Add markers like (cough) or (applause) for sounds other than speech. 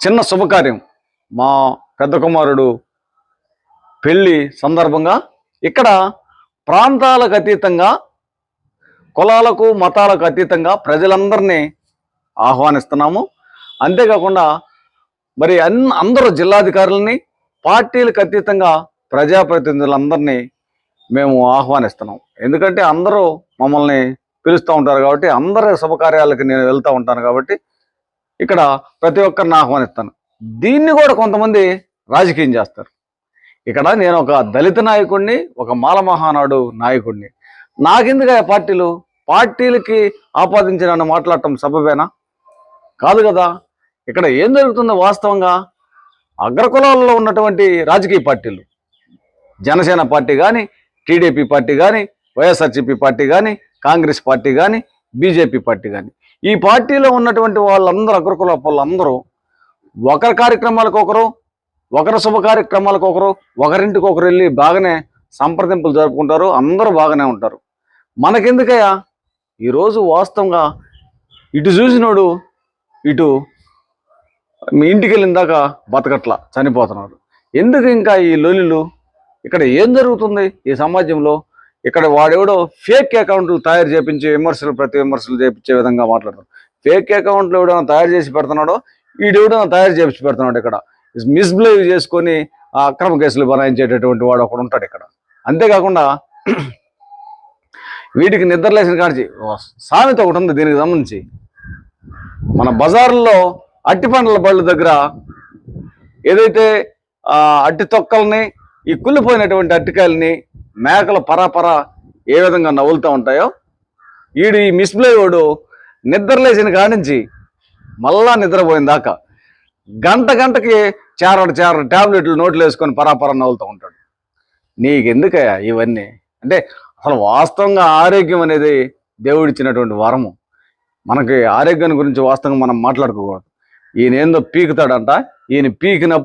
చిన్న శుభకార్యం. మా పెద్ద కుమారుడు పెళ్ళి సందర్భంగా ఇక్కడ ప్రాంతాలకు అతీతంగా కులాలకు మతాలకు అతీతంగా ప్రజలందరినీ ఆహ్వానిస్తున్నాము. అంతేకాకుండా మరి అన్ అందరూ జిల్లాధికారులని పార్టీలకు అతీతంగా ప్రజాప్రతినిధులందరినీ మేము ఆహ్వానిస్తున్నాం. ఎందుకంటే అందరూ మమ్మల్ని పిలుస్తూ ఉంటారు కాబట్టి అందరి శుభకార్యాలకి నేను వెళ్తూ ఉంటాను కాబట్టి ఇక్కడ ప్రతి ఒక్కరిని ఆహ్వానిస్తాను. దీన్ని కూడా కొంతమంది రాజకీయం చేస్తారు. ఇక్కడ నేను ఒక దళిత నాయకుడిని ఒక మాల మహానాడు నాయకుడిని నాకెందుకు ఆ పార్టీలు? పార్టీలకి ఆపాదించి నన్ను మాట్లాడటం సబబేనా? కాదు కదా. ఇక్కడ ఏం జరుగుతుందో వాస్తవంగా అగ్రకులాల్లో ఉన్నటువంటి రాజకీయ పార్టీలు. జనసేన పార్టీ కానీ టీడీపీ పార్టీ కానీ వైఎస్ఆర్సీపీ పార్టీ కానీ కాంగ్రెస్ పార్టీ కానీ బీజేపీ పార్టీ కానీ ఈ పార్టీలో ఉన్నటువంటి వాళ్ళందరూ అగ్రకుల వాళ్ళందరూ ఒకరి కార్యక్రమాలకు ఒకరు ఒకరి శుభ కార్యక్రమాలకు ఒకరు ఒకరింటికి ఒకరు వెళ్ళి బాగానే సంప్రదింపులు జరుపుకుంటారు అందరూ బాగానే ఉంటారు. మనకెందుకయ్యా? ఈరోజు వాస్తవంగా ఇటు చూసినోడు ఇటు మీ ఇంటికి వెళ్ళిందాక దాకా బతకట్ల చనిపోతున్నారు ఎందుకు ఇంకా ఈ లొలిలు ఇక్కడ ఏం జరుగుతుంది ఈ సమాజంలో? ఇక్కడ వాడెవడో ఫేక్ అకౌంట్లు తయారు చేపించి విమర్శలు ప్రతి విమర్శలు చేపించే విధంగా మాట్లాడతారు ఫేక్ అకౌంట్లు ఎవడైనా తయారు చేసి పెడుతున్నాడో ఈడెవడైనా తయారు చేపించి పెడుతున్నాడు ఇక్కడ. మిస్బిహేవ్ చేసుకొని ఆ అక్రమ కేసులు బనాయించేటటువంటి వాడు ఒకడు ఉంటాడు ఇక్కడ. అంతేకాకుండా (clears throat) వీటికి నిద్రలేసిన కాడిచి సామెత ఒకటి ఉంది దీనికి సంబంధించి. మన బజార్లో అట్టి పండ్ల బళ్ళు దగ్గర ఏదైతే అట్టి తొక్కల్ని ఈ కుళ్ళిపోయినటువంటి అట్టికాయలని మేకలు పరాపర ఏ విధంగా నవ్వులుతూ ఉంటాయో. ఈడు ఈ మిస్ప్లేవాడు నిద్రలేసిన కానించి మళ్ళా నిద్రపోయిన దాకా గంట గంటకి చేరడు చేరడు టాబ్లెట్లు నోట్లు వేసుకొని పరాపర నవ్వులుతూ ఉంటాడు. నీకెందుకయ్యా ఇవన్నీ? అంటే అసలు వాస్తవంగా ఆరోగ్యం అనేది దేవుడిచ్చినటువంటి వరము. మనకి ఆరోగ్యాన్ని గురించి వాస్తవంగా మనం మాట్లాడుకోకూడదు. ఈయన ఏందో పీకుతాడంట ఈయన పీకినప్పుడు